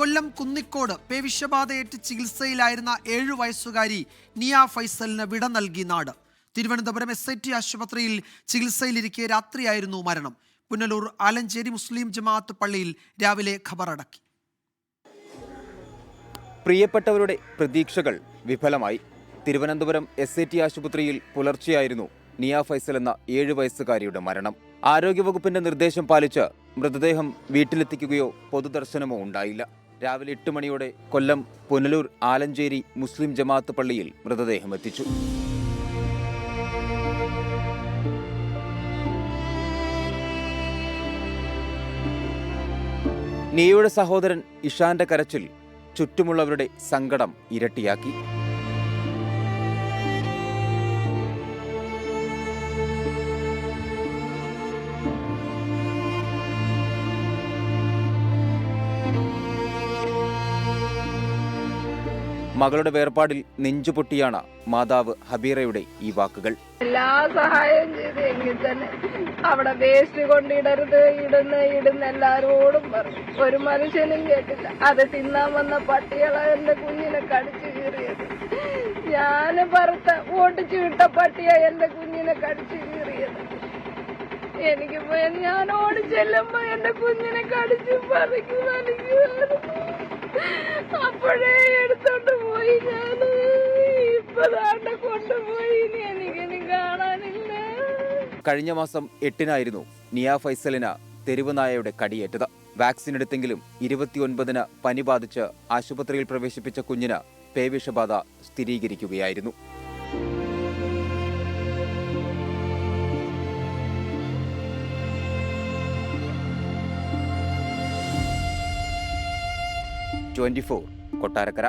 കൊല്ലം കുന്നിക്കോട് പേവിഷബാധയേറ്റ് ചികിത്സയിലായിരുന്ന ഏഴു വയസ്സുകാരി നിയ ഫൈസലിന് വിട നൽകി നാട്. തിരുവനന്തപുരം എസ് ഐ ടി ആശുപത്രിയിൽ ചികിത്സയിലിരിക്കെ രാത്രിയായിരുന്നു മരണം. പുനലൂർ ആലഞ്ചേരി മുസ്ലിം ജമാഅത്ത് പള്ളിയിൽ രാവിലെ ഖബറടക്കി. പ്രിയപ്പെട്ടവരുടെ പ്രതീക്ഷകൾ വിഫലമായി. തിരുവനന്തപുരം എസ് ഐ ടി ആശുപത്രിയിൽ പുലർച്ചെയായിരുന്നു നിയ ഫൈസൽ എന്ന ഏഴു വയസ്സുകാരിയുടെ മരണം. ആരോഗ്യവകുപ്പിന്റെ നിർദ്ദേശം പാലിച്ച് മൃതദേഹം വീട്ടിലെത്തിക്കുകയോ പൊതുദർശനമോ ഉണ്ടായില്ല. രാവിലെ എട്ട് മണിയോടെ കൊല്ലം പുനലൂർ ആലഞ്ചേരി മുസ്ലിം ജമാഅത്ത് പള്ളിയിൽ മൃതദേഹം എത്തിച്ചു. നിയയുടെ സഹോദരൻ ഇഷാന്റെ കരച്ചിൽ ചുറ്റുമുള്ളവരുടെ സങ്കടം ഇരട്ടിയാക്കി. മകളുടെ വേർപാടിൽ നെഞ്ചുപൊട്ടിയാണ് മാതാവ് ഹബീറയുടെ ഈ വാക്കുകൾ. എല്ലാ സഹായം ചെയ്ത് എങ്കിൽ തന്നെ അവിടെ വേസ്റ്റ് കൊണ്ടിടരുത് ഇടുന്ന ഇടുന്ന എല്ലാരോടും പറഞ്ഞു. ഒരു മനുഷ്യനും കേട്ടില്ല. അത് തിന്നാൻ വന്ന പട്ടികളെ എന്റെ കുഞ്ഞിനെ കടിച്ചു കീറിയത്. ഞാൻ പറത്ത ഓട്ടിച്ചു വിട്ട പട്ടിയ എന്റെ കുഞ്ഞിനെ കടിച്ചു കീറിയത്. എനിക്ക് ഞാൻ ഞാൻ ഓടിച്ചെല്ലുമ്പോ എന്റെ കുഞ്ഞിനെ കടിച്ചു പറിക്കുന്നു ഞാൻ ഇപ്പതാണ്ട് കൊണ്ടുപോയി കാണാനില്ല കഴിഞ്ഞ മാസം എട്ടിനായിരുന്നു നിയ ഫൈസലിന് തെരുവ് നായയുടെ കടിയേറ്റത്. വാക്സിൻ എടുത്തെങ്കിലും ഇരുപത്തിയൊൻപതിന് പനി ബാധിച്ച് ആശുപത്രിയിൽ പ്രവേശിപ്പിച്ച കുഞ്ഞിന് പേവിഷബാധ സ്ഥിരീകരിക്കുകയായിരുന്നു. Twenty four Kottarakkara